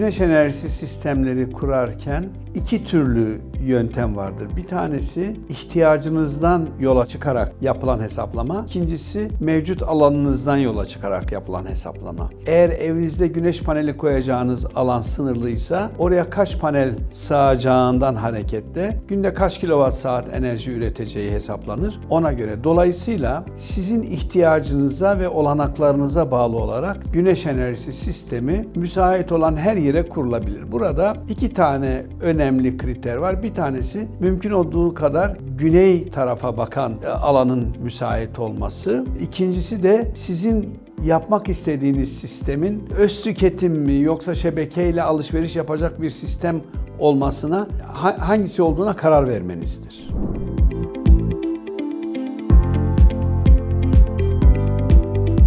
güneş enerjisi sistemleri kurarken iki türlü yöntem vardır. Bir tanesi ihtiyacınızdan yola çıkarak yapılan hesaplama. İkincisi mevcut alanınızdan yola çıkarak yapılan hesaplama. Eğer evinizde güneş paneli koyacağınız alan sınırlıysa oraya kaç panel sığacağından hareketle günde kaç kilowatt saat enerji üreteceği hesaplanır. Ona göre dolayısıyla sizin ihtiyacınıza ve olanaklarınıza bağlı olarak güneş enerjisi sistemi müsait olan her yere kurulabilir. Burada iki tane önemli kriter var. Bir tanesi mümkün olduğu kadar güney tarafa bakan e, alanın müsait olması. İkincisi de sizin yapmak istediğiniz sistemin öz tüketim mi yoksa şebekeyle alışveriş yapacak bir sistem olmasına hangisi olduğuna karar vermenizdir.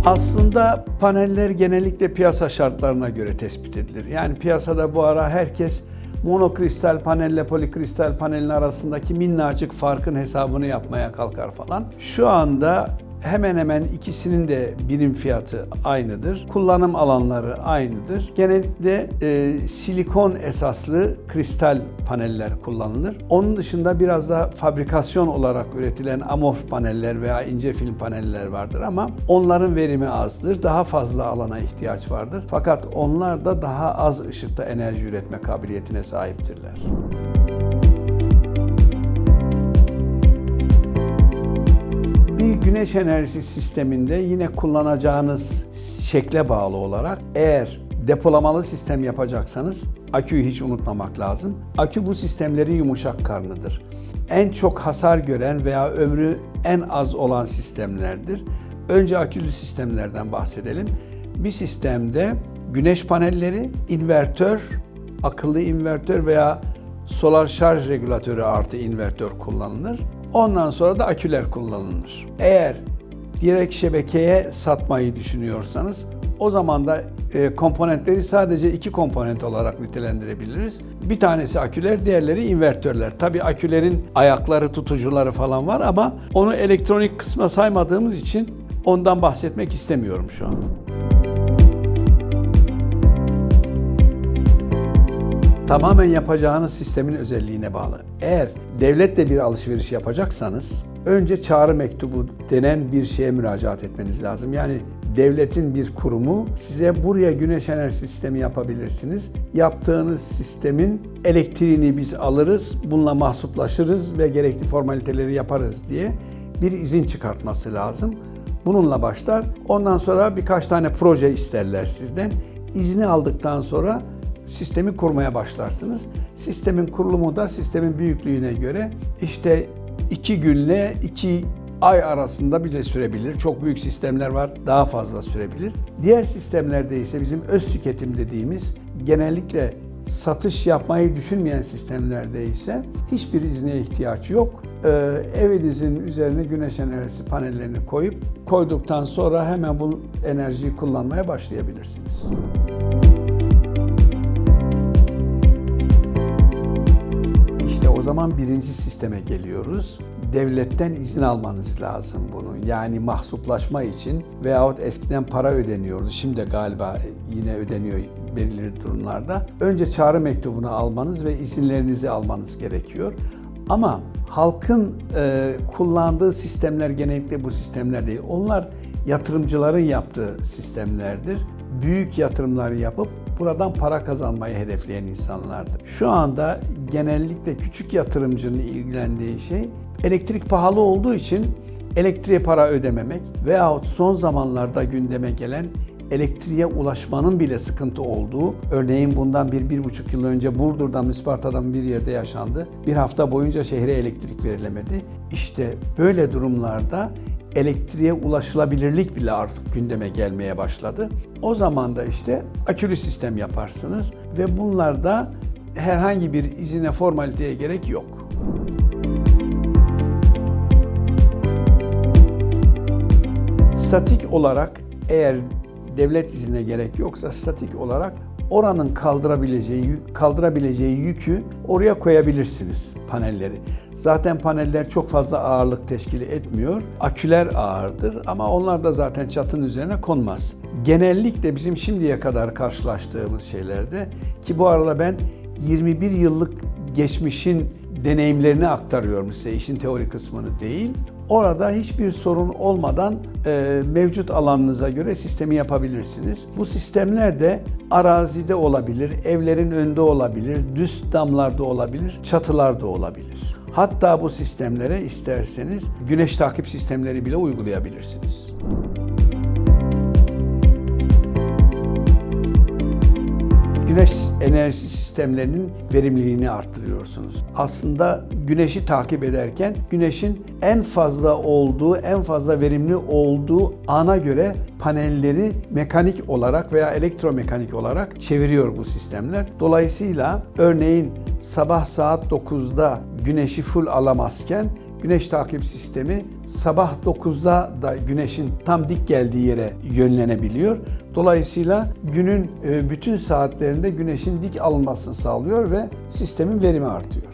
Aslında paneller genellikle piyasa şartlarına göre tespit edilir. Yani piyasada bu ara herkes monokristal panelle polikristal panelin arasındaki minnacık farkın hesabını yapmaya kalkar falan. Şu anda hemen hemen ikisinin de birim fiyatı aynıdır. Kullanım alanları aynıdır. Genellikle e, silikon esaslı kristal paneller kullanılır. Onun dışında biraz da fabrikasyon olarak üretilen amorf paneller veya ince film paneller vardır ama onların verimi azdır. Daha fazla alana ihtiyaç vardır. Fakat onlar da daha az ışıkta enerji üretme kabiliyetine sahiptirler. Güneş enerjisi sisteminde yine kullanacağınız şekle bağlı olarak eğer depolamalı sistem yapacaksanız aküyü hiç unutmamak lazım. Akü bu sistemlerin yumuşak karnıdır. En çok hasar gören veya ömrü en az olan sistemlerdir. Önce akülü sistemlerden bahsedelim. Bir sistemde güneş panelleri, invertör, akıllı invertör veya solar şarj regülatörü artı invertör kullanılır. Ondan sonra da aküler kullanılır. Eğer direkt şebekeye satmayı düşünüyorsanız o zaman da e, komponentleri sadece iki komponent olarak nitelendirebiliriz. Bir tanesi aküler, diğerleri invertörler. Tabi akülerin ayakları, tutucuları falan var ama onu elektronik kısma saymadığımız için ondan bahsetmek istemiyorum şu an. Tamamen yapacağınız sistemin özelliğine bağlı. Eğer devletle bir alışveriş yapacaksanız önce çağrı mektubu denen bir şeye müracaat etmeniz lazım. Yani devletin bir kurumu size buraya güneş enerji sistemi yapabilirsiniz. Yaptığınız sistemin elektriğini biz alırız, bununla mahsuplaşırız ve gerekli formaliteleri yaparız diye bir izin çıkartması lazım. Bununla başlar. Ondan sonra birkaç tane proje isterler sizden. İzni aldıktan sonra sistemi kurmaya başlarsınız. Sistemin kurulumu da sistemin büyüklüğüne göre işte iki günle iki ay arasında bile sürebilir. Çok büyük sistemler var, daha fazla sürebilir. Diğer sistemlerde ise bizim öz tüketim dediğimiz genellikle satış yapmayı düşünmeyen sistemlerde ise hiçbir izne ihtiyaç yok. Ee, evinizin üzerine güneş enerjisi panellerini koyup koyduktan sonra hemen bu enerjiyi kullanmaya başlayabilirsiniz. Zaman birinci sisteme geliyoruz. Devletten izin almanız lazım bunu. Yani mahsuplaşma için veyahut eskiden para ödeniyordu. Şimdi galiba yine ödeniyor belirli durumlarda. Önce çağrı mektubunu almanız ve izinlerinizi almanız gerekiyor. Ama halkın e, kullandığı sistemler genellikle bu sistemler değil. Onlar yatırımcıların yaptığı sistemlerdir. Büyük yatırımları yapıp buradan para kazanmayı hedefleyen insanlardır. Şu anda genellikle küçük yatırımcının ilgilendiği şey elektrik pahalı olduğu için elektriğe para ödememek veyahut son zamanlarda gündeme gelen elektriğe ulaşmanın bile sıkıntı olduğu, örneğin bundan bir, bir buçuk yıl önce Burdur'dan, Isparta'dan bir yerde yaşandı. Bir hafta boyunca şehre elektrik verilemedi. İşte böyle durumlarda elektriğe ulaşılabilirlik bile artık gündeme gelmeye başladı. O zaman da işte akülü sistem yaparsınız ve bunlarda herhangi bir izine formaliteye gerek yok. Statik olarak eğer devlet izine gerek yoksa statik olarak oranın kaldırabileceği kaldırabileceği yükü oraya koyabilirsiniz panelleri. Zaten paneller çok fazla ağırlık teşkil etmiyor. Aküler ağırdır ama onlar da zaten çatının üzerine konmaz. Genellikle bizim şimdiye kadar karşılaştığımız şeylerde ki bu arada ben 21 yıllık geçmişin deneyimlerini aktarıyorum size işin teori kısmını değil. Orada hiçbir sorun olmadan e, mevcut alanınıza göre sistemi yapabilirsiniz. Bu sistemler de arazide olabilir, evlerin önünde olabilir, düz damlarda olabilir, çatılarda olabilir. Hatta bu sistemlere isterseniz güneş takip sistemleri bile uygulayabilirsiniz. Güneş enerji sistemlerinin verimliliğini arttırıyorsunuz. Aslında güneşi takip ederken güneşin en fazla olduğu, en fazla verimli olduğu ana göre panelleri mekanik olarak veya elektromekanik olarak çeviriyor bu sistemler. Dolayısıyla örneğin sabah saat 9'da güneşi full alamazken Güneş takip sistemi sabah 9'da da güneşin tam dik geldiği yere yönlenebiliyor. Dolayısıyla günün e, bütün saatlerinde güneşin dik alınmasını sağlıyor ve sistemin verimi artıyor.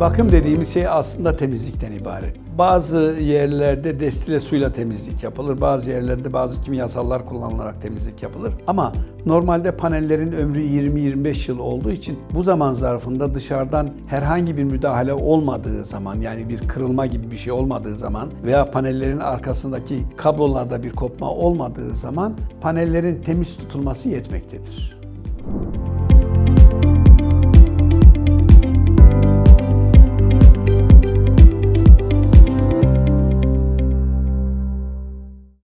Bakım dediğimiz şey aslında temizlikten ibaret. Bazı yerlerde destile suyla temizlik yapılır, bazı yerlerde bazı kimyasallar kullanılarak temizlik yapılır. Ama normalde panellerin ömrü 20-25 yıl olduğu için bu zaman zarfında dışarıdan herhangi bir müdahale olmadığı zaman yani bir kırılma gibi bir şey olmadığı zaman veya panellerin arkasındaki kablolarda bir kopma olmadığı zaman panellerin temiz tutulması yetmektedir.